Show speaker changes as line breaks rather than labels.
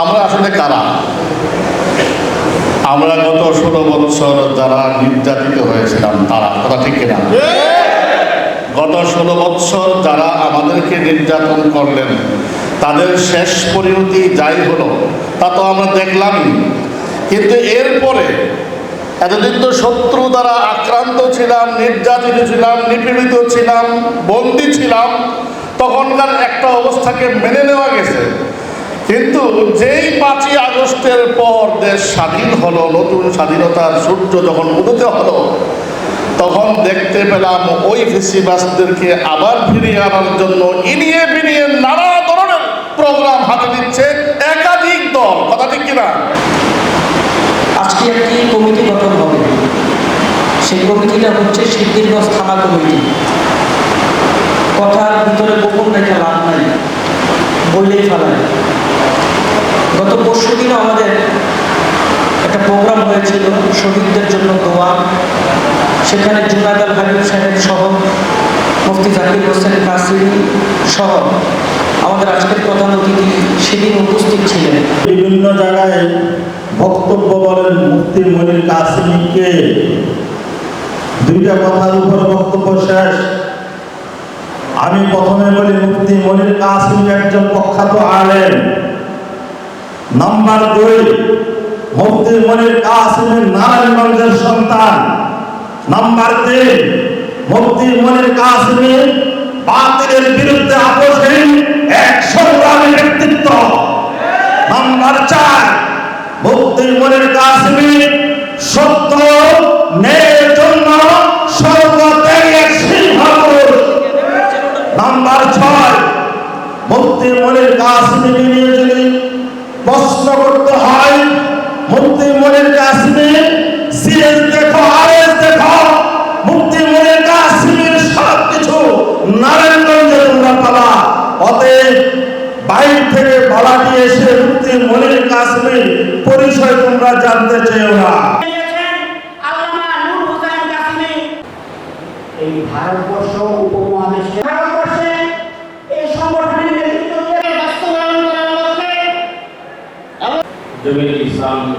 আমরা আসলে কারা? আমরা গত ষোলো বৎসর যারা নির্যাতিত হয়েছিলাম, তারা, কথা ঠিক কিনা? গত ষোলো বৎসর যারা আমাদেরকে নির্যাতন করলেন, তাদের শেষ পরিণতি যাই হলো, তা তো আমরা দেখলামই। কিন্তু এরপরে এতদিন তো শত্রু দ্বারা আক্রান্ত ছিলাম, নির্যাতিত ছিলাম, নিপীড়িত ছিলাম, বন্দী ছিলাম, তখনকার একটা অবস্থাকে মেনে নেওয়া গেছে। কিন্তু যেই পাঁচই আগস্টের পর দেশ স্বাধীন হলো, নতুন স্বাধীনতার সূর্য যখন উদিত হলো, তখন দেখতে পেলাম ওই ফেসিবাসদেরকে আবার ফিরিয়ে আনার জন্য ইনিয়ে বিনিয়ে নানা ধরনের প্রোগ্রাম হাতে দিচ্ছে একাধিক দল। কথা ঠিক কিনা?
আজকে একটি কমিটি গঠন হবে। সেই কমিটিটা হচ্ছে সিদ্ধিরগঞ্জ থানা কমিটি। কথার ভিতরে গোপন রেখে লাভ নাই, বললেই ফেলায় গত পরশু দিন আমাদের একটা প্রোগ্রাম হয়েছিল শহীদদের জন্য দোয়া। সেখানে জুনাদ আল হাবিব সাহেব সহ, মুফতি জাকির হোসেন কাসিম সহ আমাদের আজকের প্রধান অতিথি সেদিন উপস্থিত ছিলেন।
বিভিন্ন জায়গায় বক্তব্য বলেন মুফতি মনির কাসিমকে। দুইটা কথার উপর বক্তব্য শেষ। আমি প্রথমে বলি, মুফতি মনির কাসিম একজন প্রখ্যাত আলেম। নাম্বার দুই মুফতি মনির কাসিমের নারায়ণগঞ্জের সন্তান। নাম্বার তিন মুফতি মনির কাসিমের বাতিলের বিরুদ্ধে আপোষহীন এক সংগ্রামী ব্যক্তিত্ব। নাম্বার চার, মুক্তির মনের কাশ্মীর সত্য ন্যায়ের জন্য সর্বত্যাগের সিংহপুর নাম্বার ছয়, মুক্তির মনের প্রশ্ন করতে হয়। মুক্তির মনের কাশ্মীর সিএস দেখো আরএস দেখো। মুক্তির মনের কাশ্মীর সব কিছু নারায়ণগঞ্জে তোমরা পাবা অতএব বাইর থেকে বালাটি এসে মুক্তি মনির কাশ্মীর পরিচয় তোমরা জানতে চেয়েও না।
দিয়েছেন আল্লামা নূর হোসেন কাসিমি। এই ভারতবর্ষ উপমহাদেশে
جبل الإسلام